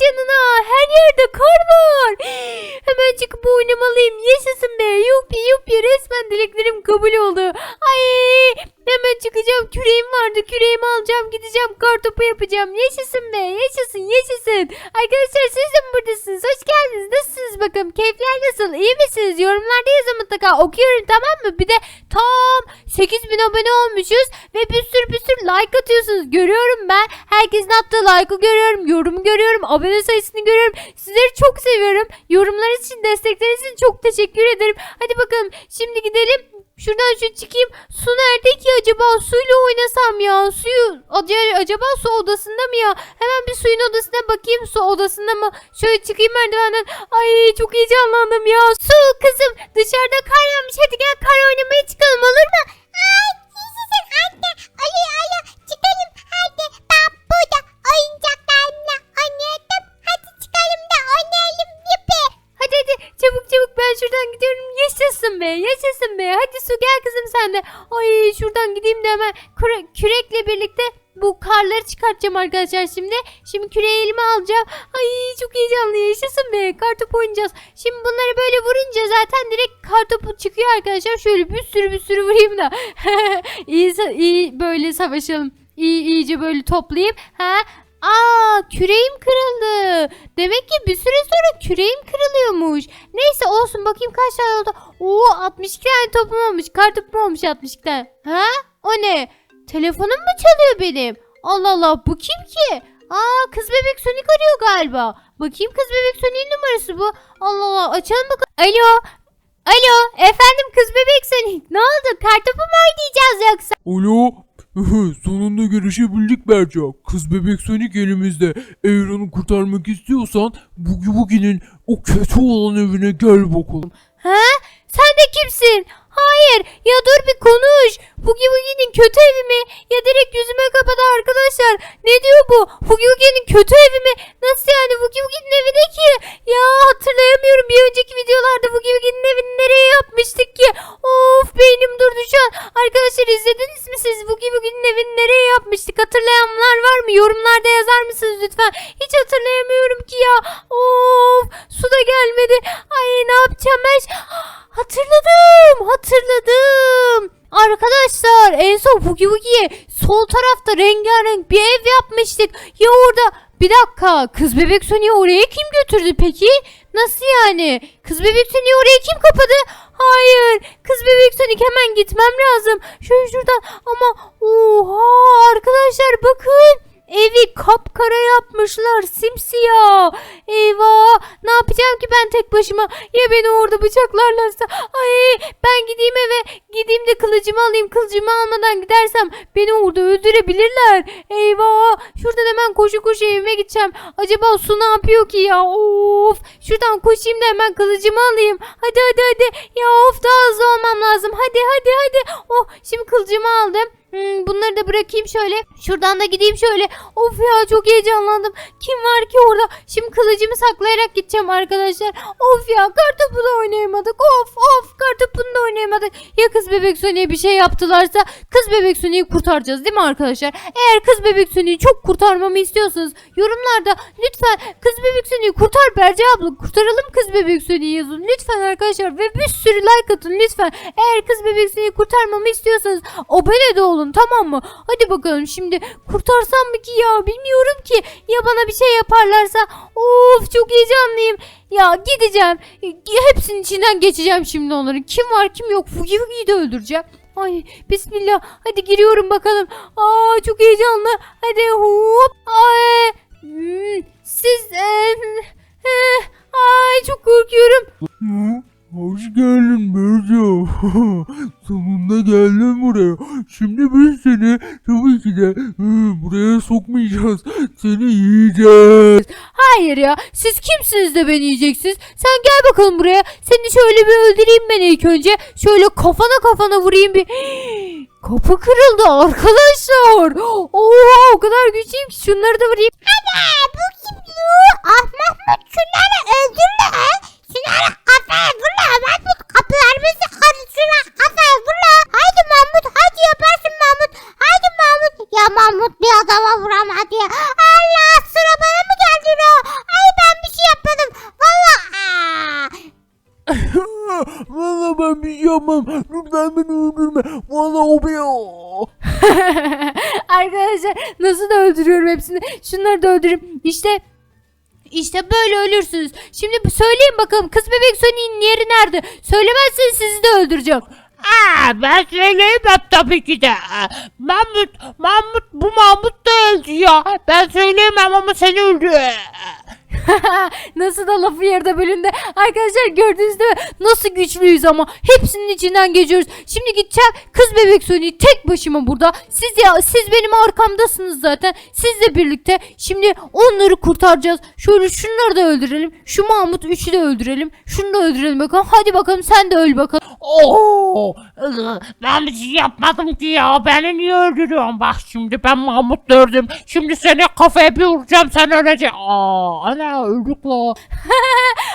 Canına. Her yerde kar var. Hemen çıkıp oynamalıyım. Yaşasın be. Yuppi yuppi. Resmen dileklerim kabul oldu. Ay hemen çıkacağım. Küreğim vardı. Küreğimi alacağım. Gideceğim. Kar topu yapacağım. Yaşasın be. Yaşasın. Yaşasın. Arkadaşlar siz de mi buradasınız? Hoş geldiniz. Nasılsınız bakalım? Keyifler nasıl? İyi misiniz? Yorumlarda yazın mutlaka. Okuyorum tamam mı? Bir de tam 8000 abone olmuşuz ve bir sürü bir sürü like atıyorsunuz. Görüyorum ben. Herkesin attığı like'ı görüyorum. Yorumu görüyorum. Abone sayısını görüyorum. Sizleri çok seviyorum. Yorumlar için, destekleriniz için çok teşekkür ederim. Hadi bakalım şimdi gidelim. Şuradan şu çıkayım. Su nerede ki acaba? Suyla oynasam ya. Suyu ac- acaba su odasında mı ya? Hemen bir suyun odasına bakayım. Su odasında mı? Şöyle çıkayım merdivenden. Ay çok heyecanlandım ya. Su kızım dışarıda kar yağmış. Hadi gel kar oynamaya çıkalım olur mu? Ay yaşasın anne. Ali Ali çıkalım çabuk çabuk ben şuradan gidiyorum. Yaşasın be yaşasın be. Hadi su gel kızım sen de. Ay şuradan gideyim de hemen küre- kürekle birlikte bu karları çıkartacağım arkadaşlar şimdi. Şimdi küreği elime alacağım. Ay çok heyecanlı yaşasın be. Kartopu oynayacağız. Şimdi bunları böyle vurunca zaten direkt kartopu çıkıyor arkadaşlar. Şöyle bir sürü bir sürü vurayım da. iyi, iyi böyle savaşalım. İyi iyice böyle toplayayım. Ha? Aa küreğim kırıldı. Demek ki bir süre sonra küreğim kırılıyormuş. Neyse olsun bakayım kaç tane oldu. Oo 62 tane topum olmuş. Kartopum olmuş 62 tane. Ha? O ne? Telefonum mu çalıyor benim? Allah Allah bu kim ki? Aa kız bebek Sonic arıyor galiba. Bakayım kız bebek Sonic'in numarası bu. Allah Allah açalım bakalım. Alo. Alo efendim kız bebek Sonic. Ne oldu? Kartopu mu oynayacağız yoksa? Alo. Sonunda görüşebildik Berca. Kız bebek Sonic elimizde. Eğer onu kurtarmak istiyorsan bugün bugünün o kötü olan evine gel bakalım. Ha? Sen de kimsin? Hayır. Ya dur bir konuş. Bugi Bugi'nin kötü evi mi? Ya direkt yüzüme kapadı arkadaşlar. Ne diyor bu? Bugi Bugi'nin kötü evi mi? Nasıl yani Bugi Bugi'nin evi ne ki? Ya hatırlayamıyorum. Bir önceki videolarda Bugi Bugi'nin evini nereye yapmıştık ki? Of beynim durdu şu an. Arkadaşlar izlediniz mi siz Bugi Bugi'nin evini nereye yapmıştık? Hatırlayanlar var mı? Yorumlarda yazar mısınız lütfen? Hiç hatırlayamıyorum ki ya. Of su da gelmedi. Ay ne yapacağım ben? Hatırladım, hatırladım. Arkadaşlar en son Bugi Bugi'ye sol tarafta rengarenk bir ev yapmıştık. Ya orada bir dakika kız bebek Sonic'i oraya kim götürdü peki? Nasıl yani? Kız bebek Sonic'i oraya kim kapadı? Hayır. Kız bebek Sonic hemen gitmem lazım. Şöyle şuradan ama oha arkadaşlar bakın. Evi kapkara yapmışlar simsiyah. Eyvah ne yapacağım ki ben tek başıma ya beni orada bıçaklarlarsa. Ay ben gideyim eve gideyim de kılıcımı alayım kılıcımı almadan gidersem beni orada öldürebilirler. Eyvah şuradan hemen koşu koşu evime gideceğim. Acaba su ne yapıyor ki ya of şuradan koşayım da hemen kılıcımı alayım. Hadi hadi hadi ya of daha hızlı olmam lazım. Hadi hadi hadi. Oh şimdi kılıcımı aldım. Hmm, bunları da bırakayım şöyle. Şuradan da gideyim şöyle. Of ya çok heyecanlandım. Kim var ki orada? Şimdi kılıcımı saklayarak gideceğim arkadaşlar. Of ya kartopu da oynayamadık. Of of kartopunu da oynayamadık. Ya kız bebek Sony'e bir şey yaptılarsa kız bebek Sony'yi kurtaracağız değil mi arkadaşlar? Eğer kız bebek Sony'yi çok kurtarmamı istiyorsanız yorumlarda lütfen kız bebek Sony'yi kurtar Berce abla. Kurtaralım kız bebek Sony'yi yazın. Lütfen arkadaşlar ve bir sürü like atın lütfen. Eğer kız bebek Sony'yi kurtarmamı istiyorsanız abone de olun tamam mı? Hadi bakalım şimdi kurtarsam mı ki ya bilmiyorum ki. Ya bana bir şey yaparlarsa of çok heyecanlıyım. Ya gideceğim. Hepsinin içinden geçeceğim şimdi onların. Kim var kim yok. Fugi Fugi'yi de öldüreceğim. Ay bismillah. Hadi giriyorum bakalım. Aa çok heyecanlı. Hadi hop. Ay. Hmm, Siz e, e, ay çok korkuyorum. Hoş geldin Berca. Sonunda geldin buraya. Şimdi biz seni tabii ki de buraya sokmayacağız. Seni yiyeceğiz. Hayır ya siz kimsiniz de beni yiyeceksiniz? Sen gel bakalım buraya. Seni şöyle bir öldüreyim ben ilk önce. Şöyle kafana kafana vurayım bir. Kapı kırıldı arkadaşlar. Oha o kadar güçlüyüm ki şunları da vurayım. Ana bu kim bu? Ah Mahmut şunları öldürme. Arkadaşlar nasıl da öldürüyorum hepsini. Şunları da öldürürüm. İşte işte böyle ölürsünüz. Şimdi söyleyin bakalım kız bebek Sony'nin yeri nerede? Söylemezseniz sizi de öldüreceğim. Aa, ben söyleyemem tabii ki de. Aa, Mahmut, Mahmut bu Mahmut da öldü ya. Ben söyleyemem ama seni öldü. Nasıl da lafı yerde bölündü. Arkadaşlar gördünüz değil mi? Nasıl güçlüyüz ama. Hepsinin içinden geçiyoruz. Şimdi gideceğim kız bebek Sony tek başıma burada. Siz ya siz benim arkamdasınız zaten. Sizle birlikte şimdi onları kurtaracağız. Şöyle şunları da öldürelim. Şu Mahmut üçü de öldürelim. Şunu da öldürelim bakalım. Hadi bakalım sen de öl bakalım. Oo, ben bir şey yapmadım ki ya. Beni niye öldürüyorsun? Bak şimdi ben Mahmut gördüm. Şimdi seni kafaya bir vuracağım sen öleceksin. Aa, ana öldük la.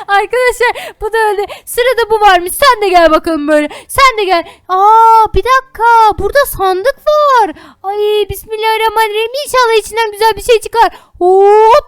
Arkadaşlar bu da öyle. Sırada bu varmış. Sen de gel bakalım böyle. Sen de gel. Aa bir dakika. Burada sandık var. Ay bismillahirrahmanirrahim. İnşallah içinden güzel bir şey çıkar. Hop.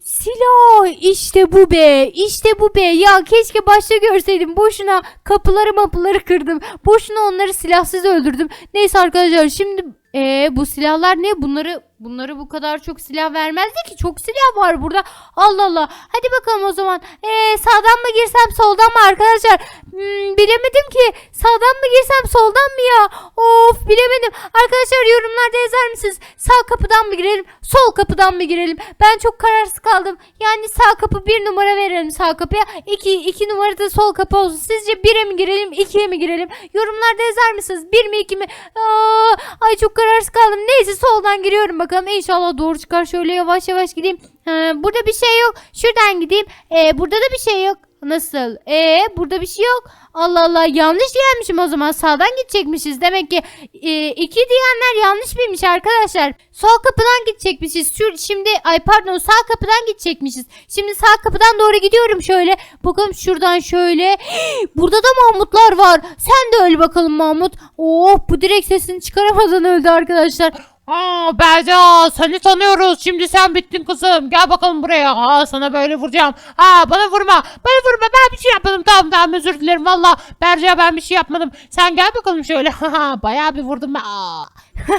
Silah! İşte bu be! İşte bu be! Ya keşke başta görseydim. Boşuna kapıları mapıları kırdım. Boşuna onları silahsız öldürdüm. Neyse arkadaşlar şimdi ee, bu silahlar ne? Bunları bunları bu kadar çok silah vermezdi ki. Çok silah var burada. Allah Allah. Hadi bakalım o zaman. Ee, sağdan mı girsem soldan mı? Arkadaşlar Hmm, bilemedim ki. Sağdan mı girsem soldan mı ya of bilemedim. Arkadaşlar yorumlarda yazar mısınız? Sağ kapıdan mı girelim sol kapıdan mı girelim? Ben çok kararsız kaldım. Yani sağ kapı bir numara verelim sağ kapıya. İki, iki numara da sol kapı olsun. Sizce bire mi girelim ikiye mi girelim? Yorumlarda yazar mısınız? Bir mi iki mi? Aa, ay çok kararsız kaldım. Neyse soldan giriyorum bakalım. İnşallah doğru çıkar. Şöyle yavaş yavaş gideyim. Ha, burada bir şey yok. Şuradan gideyim. Ee, burada da bir şey yok Nasıl? Ee burada bir şey yok. Allah Allah yanlış gelmişim o zaman sağdan gidecekmişiz. Demek ki e, iki diyenler yanlış bilmiş arkadaşlar. Sol kapıdan gidecekmişiz. Şimdi ay pardon sağ kapıdan gidecekmişiz. Şimdi sağ kapıdan doğru gidiyorum şöyle. Bakalım şuradan şöyle. Burada da Mahmutlar var. Sen de öl bakalım Mahmut. Oh bu direkt sesini çıkaramadan öldü arkadaşlar. Aa Berca seni tanıyoruz. Şimdi sen bittin kızım. Gel bakalım buraya. Aa sana böyle vuracağım. Aa bana vurma. Bana vurma. Ben bir şey yapmadım. Tamam tamam özür dilerim. Valla Berca ben bir şey yapmadım. Sen gel bakalım şöyle. Bayağı bir vurdum ben. Aa.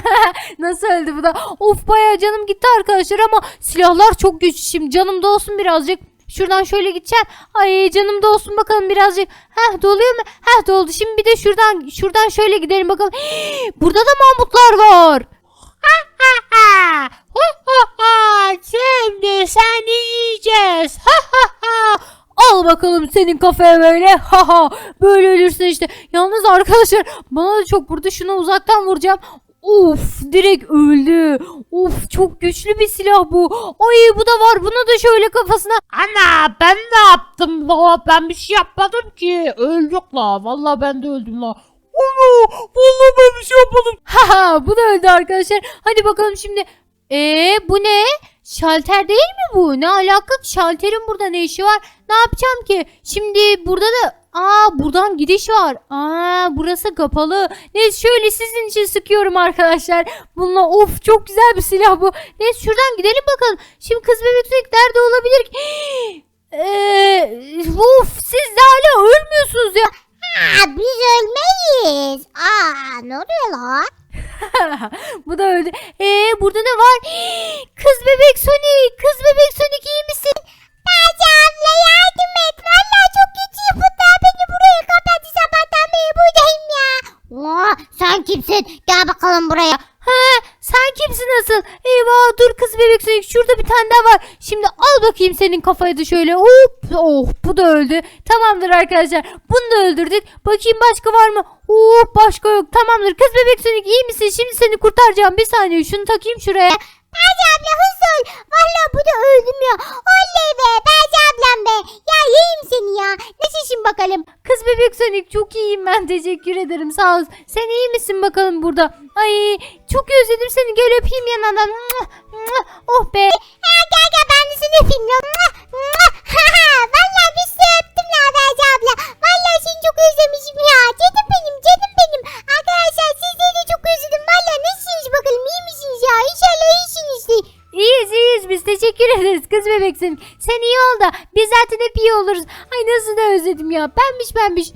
Nasıl öldü bu da? Of bayağı canım gitti arkadaşlar ama silahlar çok güçlü şimdi. Canım da olsun birazcık. Şuradan şöyle gideceğim. Ay canım da olsun bakalım birazcık. Heh doluyor mu? Heh doldu. Şimdi bir de şuradan şuradan şöyle gidelim bakalım. Burada da Mahmutlar var. Ha, hu, hu, ha. Şimdi seni yiyeceğiz. Ha, ha, ha. Al bakalım senin kafaya böyle. Haha böyle ölürsün işte. Yalnız arkadaşlar bana da çok vurdu. Şunu uzaktan vuracağım. Of direkt öldü. Of çok güçlü bir silah bu. Ay bu da var. Bunu da şöyle kafasına Ana ben ne yaptım? Ben bir şey yapmadım ki. Öldük la. Valla ben de öldüm la. Ana valla ben bir şey yapmadım. Haha bu da öldü arkadaşlar. Hadi bakalım şimdi. Ee bu ne? Şalter değil mi bu? Ne alaka? Şalterin burada ne işi var? Ne yapacağım ki? Şimdi burada da Aa buradan gidiş var. Aa burası kapalı. Neyse şöyle sizin için sıkıyorum arkadaşlar. Bununla of çok güzel bir silah bu. Neyse şuradan gidelim bakalım. Şimdi kız bebek sürekli nerede olabilir ki? Eee of siz de hala ölmüyorsunuz ya. Aa, biz ölmeyiz. Aa, ne oluyor la? Bu da öldü. Ee burada ne var? Kız bebek Sonic. Kız bebek Sonic iyi misin? Berce abla yardım et. Valla çok kötüyüm. Bunlar beni buraya kapattı. Sabahtan beri buradayım ya. Oo, sen kimsin? Gel bakalım buraya. Ha, sen kimsin asıl? Eyvah dur kız bebek Sonic. Şurada bir tane daha var. Şimdi al bakayım senin kafayı da şöyle. Hop. Oh bu da öldü. Tamamdır arkadaşlar. Bunu da öldürdük. Bakayım başka var mı? Hop başka yok. Tamamdır. Kız bebek Sonic iyi misin? Şimdi seni kurtaracağım. Bir saniye şunu takayım şuraya. Berce abla hızlı ol. Valla bu da öldüm ya. Oley be Berce ablam be. Ya yiyeyim seni ya. Nasılsın bakalım? Kız bebek Sonic çok iyiyim ben teşekkür ederim sağ ol. Sen iyi misin bakalım burada? Ay çok özledim seni gel öpeyim yanından. Oh be. Ha, gel gel ben de seni öpeyim ya. Valla bir sürü öptüm ya Berce abla. Valla seni çok özlemişim ya. Canım benim canım benim. Arkadaşlar sizleri çok özledim. Valla nasılsınız bakalım iyi misiniz ya? İnşallah iyisinizdir. İyiyiz iyiyiz biz teşekkür ederiz kız bebek Sonic. Sen iyi ol da biz zaten hep iyi oluruz. Ay nasıl da özledim ya pembiş pembiş.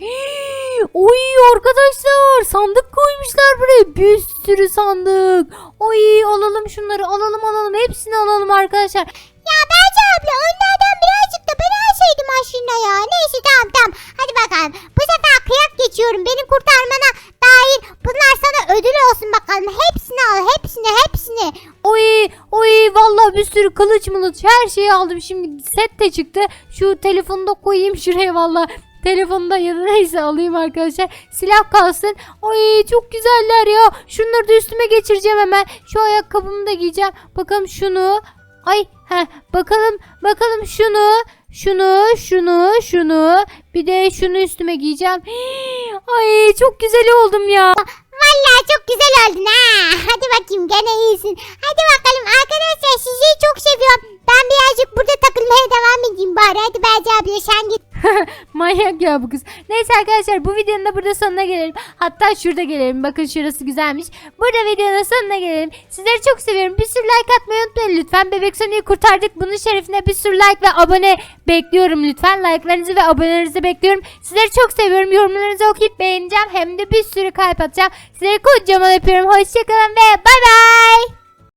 Oy arkadaşlar sandık koymuşlar buraya. Bir sürü sandık. Oy alalım şunları alalım alalım. Hepsini alalım arkadaşlar. Ya Berce abla onlardan birazcık da ben alsaydım aslında ya. Neyse tamam tamam. Hadi bakalım. Bu sefer kıyak geçiyorum. Beni kurtarmana dair bunlar sana ödül olsun bakalım. Hepsini al. Hepsini hepsini. Oy oy vallahi bir sürü kılıç mılıç her şeyi aldım. Şimdi set de çıktı. Şu telefonu da koyayım şuraya vallahi. Telefonu da ya da neyse alayım arkadaşlar. Silah kalsın. Ay çok güzeller ya. Şunları da üstüme geçireceğim hemen. Şu ayakkabımı da giyeceğim. Bakalım şunu. Ay heh, bakalım bakalım şunu. Şunu, şunu, şunu. Bir de şunu üstüme giyeceğim. Ay çok güzel oldum ya. Vallahi çok güzel oldun ha. Hadi bakayım gene iyisin. Hadi bakalım arkadaşlar sizi çok seviyorum. Ben birazcık burada takılmaya devam edeyim bari. Hadi Berce abla sen git. Manyak ya bu kız. Neyse arkadaşlar bu videonun da burada sonuna gelelim. Hatta şurada gelelim. Bakın şurası güzelmiş. Burada videonun sonuna gelelim. Sizleri çok seviyorum. Bir sürü like atmayı unutmayın lütfen. Bebek Sony'yi kurtardık. Bunun şerefine bir sürü like ve abone bekliyorum lütfen. Like'larınızı ve abonelerinizi bekliyorum. Sizleri çok seviyorum. Yorumlarınızı okuyup beğeneceğim. Hem de bir sürü kalp atacağım. Sizleri kocaman öpüyorum. Hoşçakalın ve bay bay.